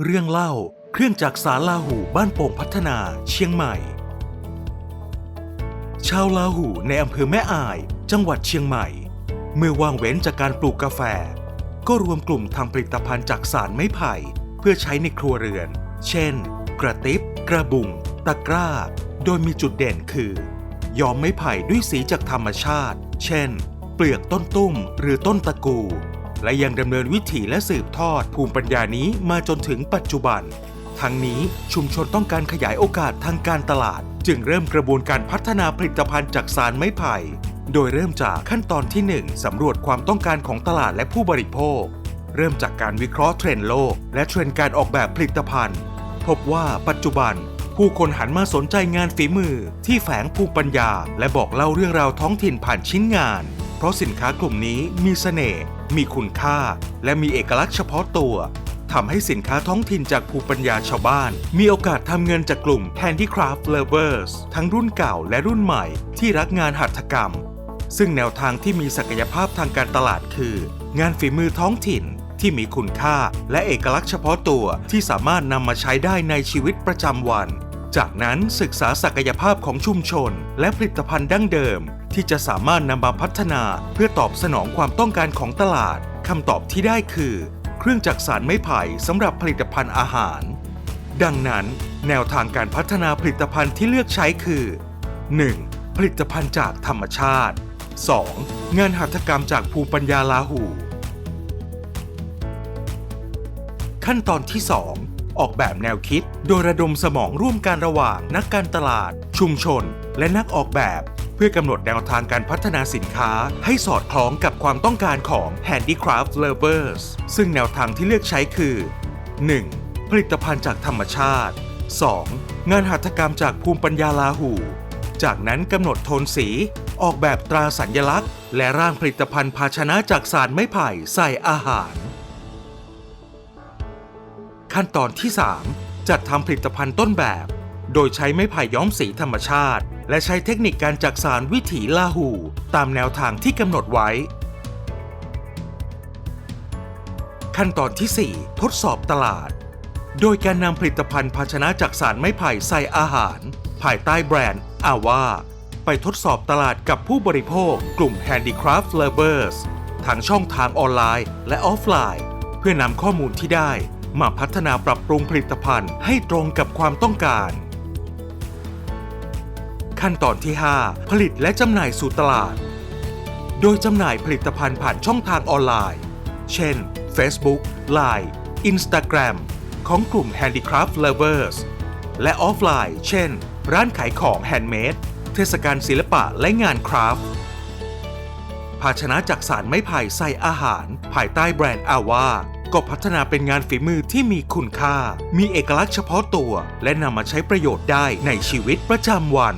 เรื่องเล่าเครื่องจักรสารลาหูบ้านโป่งพัฒนาเชียงใหม่ ชาวลาหูในอำเภอแม่อาย จังหวัดเชียงใหม่ เมื่อว่างเว้นจากการปลูกกาแฟ ก็รวมกลุ่มทำผลิตภัณฑ์จากสารไม้ไผ่ เพื่อใช้ในครัวเรือน เช่น กระติบ กระบุง ตะกร้า โดยมีจุดเด่นคือ ย้อมไม้ไผ่ด้วยสีจากธรรมชาติ เช่น เปลือกต้นตุ้มหรือต้นตะกู และยังดำเนินวิถีและสืบทอดภูมิปัญญานี้มาจนถึงปัจจุบัน ทั้งนี้ชุมชนต้องการขยายโอกาสทางการตลาด จึงเริ่มกระบวนการพัฒนาผลิตภัณฑ์จากสารไม้ไผ่ โดยเริ่มจากขั้นตอนที่ 1 สำรวจความต้องการของตลาดและผู้บริโภค เริ่มจากการวิเคราะห์เทรนด์โลก และเทรนด์การออกแบบผลิตภัณฑ์ พบว่าปัจจุบันผู้คนหันมาสนใจงานฝีมือที่แฝงภูมิปัญญา และบอกเล่าเรื่องราวท้องถิ่นผ่านชิ้นงาน เพราะสินค้ากลุ่มนี้มีเสน่ห์ มีคุณค่า และมีเอกลักษณ์เฉพาะตัวทำให้สินค้าท้องถิ่นจากภูมิปัญญาชาวบ้าน มีโอกาสทำเงินจากกลุ่ม Handicraft Lovers ทั้งรุ่นเก่าและรุ่นใหม่ที่รักงานหัตถกรรม ซึ่งแนวทางที่มีศักยภาพทางการตลาดคือ งานฝีมือท้องถิ่นที่มีคุณค่าและเอกลักษณ์เฉพาะตัวที่สามารถนำมาใช้ได้ในชีวิตประจำวัน จากนั้นศึกษาศักยภาพของชุมชน และผลิตภัณฑ์ดั้งเดิม ที่จะสามารถนำมาพัฒนาเพื่อตอบสนองความต้องการของตลาดคำตอบที่ได้คือ เครื่องจักรสารไม้ไผ่สำหรับผลิตภัณฑ์อาหาร ดังนั้น แนวทางการพัฒนาผลิตภัณฑ์ที่เลือกใช้คือ 1. ผลิตภัณฑ์จากธรรมชาติ 2. งานหัตถกรรมจากภูมิปัญญาลาหู ขั้นตอนที่ 2 ออกแบบแนวคิด โดยระดมสมองร่วมกันระหว่างนักการตลาด ชุมชน และนักออกแบบ เพื่อกำหนดแนวทางการพัฒนาสินค้า ให้สอดคล้องกับความต้องการของ Handicraft Lovers ซึ่งแนวทางที่เลือกใช้คือ 1. ผลิตภัณฑ์จากธรรมชาติ 2. งานหัตถกรรมจากภูมิปัญญาลาหู จากนั้นกำหนดโทนสี ออกแบบตราสัญลักษณ์ และร่างผลิตภัณฑ์ภาชนะจากสารไม้ไผ่ใส่อาหาร ขั้นตอนที่ 3 จัดทำผลิตภัณฑ์ต้นแบบ โดยใช้ไม้ไผ่ย้อมสีธรรมชาติ และใช้เทคนิคการจักสารวิถีลาหู ตามแนวทางที่กำหนดไว้ ขั้นตอนที่ 4 ทดสอบตลาด โดยการนำผลิตภัณฑ์ภาชนะจากสารไม้ไผ่ใส่อาหาร ภายใต้แบรนด์อาว่าไปทดสอบตลาดกับผู้บริโภค กลุ่ม Handicraft Lovers ทั้งช่องทางออนไลน์และออฟไลน์ เพื่อนำข้อมูลที่ได้ มาพัฒนาปรับปรุงผลิตภัณฑ์ให้ตรงกับความต้องการ ขั้นตอนที่ 5 ผลิตและจำหน่ายสู่ตลาด โดยจำหน่ายผลิตภัณฑ์ผ่านช่องทางออนไลน์ เช่น Facebook, Line, Instagram ของกลุ่ม Handicraft Lovers และออฟไลน์ เช่น ร้านขายของแฮนด์เมด เทศกาลศิลปะและงานคราฟต์ภาชนะจากสารไม้ไผ่ใส่อาหาร ภายใต้แบรนด์อาว่า ก็พัฒนาเป็นงานฝีมือที่มีคุณค่า มีเอกลักษณ์เฉพาะตัว และนำมาใช้ประโยชน์ได้ในชีวิตประจำวัน